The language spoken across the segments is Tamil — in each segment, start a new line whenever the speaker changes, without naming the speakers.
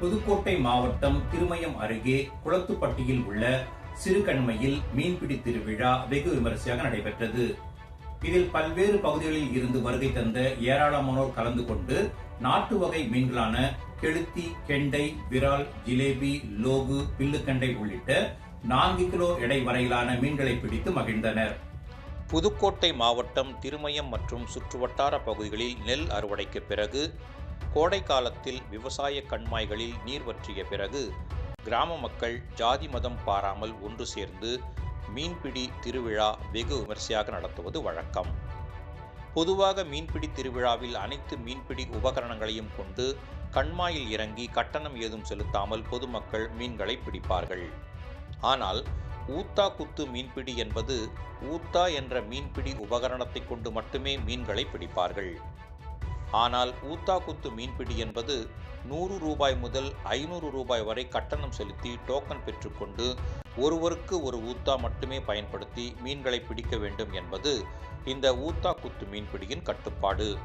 புதுக்கோட்டை மாவட்டம் திருமயம் அருகே குளத்துப்பட்டியில் உள்ள சிறுகண்மையில் மீன்பிடி திருவிழா வெகு விமரிசையாக நடைபெற்றது. இதில் பல்வேறு பகுதிகளில் இருந்து வருகை தந்த ஏராளமானோர் கலந்து கொண்டு நாட்டு வகை மீன்களான கெளுத்தி கெண்டை விரால் ஜிலேபி லோகு பில்லுக்கண்டை உள்ளிட்ட நான்கு கிலோ எடை வரையிலான மீன்களை பிடித்து மகிழ்ந்தனர். புதுக்கோட்டை மாவட்டம் திருமயம் மற்றும் சுற்றுவட்டார பகுதிகளில் நெல் அறுவடைக்கு பிறகு கோடை காலத்தில் விவசாய கண்மாய்களில் நீர் வற்றிய பிறகு கிராம மக்கள் ஜாதி மதம் பாராமல் ஒன்று சேர்ந்து மீன்பிடி திருவிழா வெகு விமர்சையாக நடத்துவது வழக்கம். பொதுவாக மீன்பிடி திருவிழாவில் அனைத்து மீன்பிடி உபகரணங்களையும் கொண்டு கண்மாயில் இறங்கி கட்டணம் ஏதும் செலுத்தாமல் பொதுமக்கள் மீன்களை பிடிப்பார்கள். ஆனால் ஊத்தா குத்து மீன்பிடி என்பது ஊத்தா என்ற மீன்பிடி உபகரணத்தை கொண்டு மட்டுமே மீன்களை பிடிப்பார்கள். ஆனால் ஊத்தாக்குத்து மீன்பிடி என்பது நூறு ரூபாய் முதல் ஐநூறு ரூபாய் வரை கட்டணம் செலுத்தி டோக்கன் பெற்றுக்கொண்டு ஒருவருக்கு ஒரு ஊத்தா மட்டுமே பயன்படுத்தி மீன்களை பிடிக்க வேண்டும் என்பது இந்த ஊத்தா குத்து மீன்பிடியின் கட்டுப்பாடு.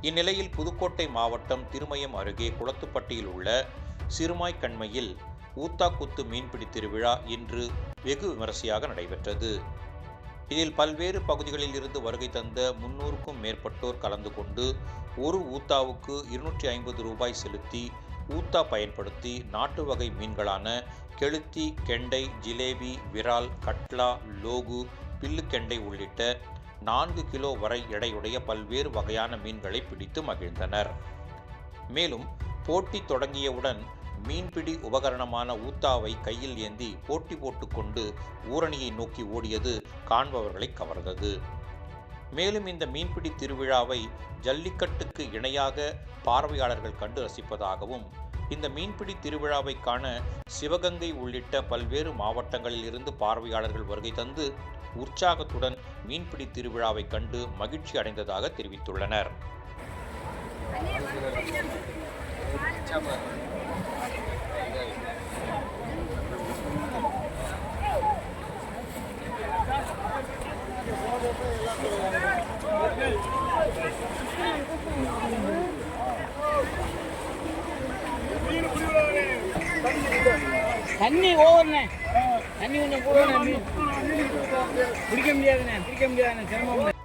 இந்நிலையில் புதுக்கோட்டை மாவட்டம் திருமயம் அருகே குளத்துப்பட்டியில் உள்ள சிறுமாய் கண்மையில் ஊத்தாக்குத்து மீன்பிடி திருவிழா இன்று வெகு விமரிசையாக நடைபெற்றது. இதில் பல்வேறு பகுதிகளில் இருந்து வருகை தந்த முன்னூறுக்கும் மேற்பட்டோர் கலந்து கொண்டு ஒரு ஊத்தாவுக்கு இருநூற்றி ஐம்பது ரூபாய் செலுத்தி ஊத்தா பயன்படுத்தி நாட்டு வகை மீன்களான கெளுத்தி கெண்டை ஜிலேபி விரால் கட்லா லோகு பில்லுக்கெண்டை உள்ளிட்ட நான்கு கிலோ வரை எடையுடைய பல்வேறு வகையான மீன்களை பிடித்து மகிழ்ந்தனர். மேலும் போட்டி தொடங்கியவுடன் மீன்பிடி உபகரணமான ஊத்தாவை கையில் ஏந்தி போட்டி போட்டுக்கொண்டு ஊரணியை நோக்கி ஓடியது காண்பவர்களை கவர்ந்தது. மேலும் இந்த மீன்பிடி திருவிழாவை ஜல்லிக்கட்டுக்கு இணையாக பார்வையாளர்கள் கண்டு ரசிப்பதாகவும் இந்த மீன்பிடி திருவிழாவை காண சிவகங்கை உள்ளிட்ட பல்வேறு மாவட்டங்களில் இருந்து பார்வையாளர்கள் வருகை தந்து உற்சாகத்துடன் மீன்பிடி திருவிழாவை கண்டு மகிழ்ச்சி அடைந்ததாக தெரிவித்துள்ளனர்.
தண்ணி ஓவர்ண்ணே. தண்ணி கொஞ்சம் கூட பிடிக்க முடியாதுண்ணே. பிடிக்க முடியாதுண்ணே. சிரமம்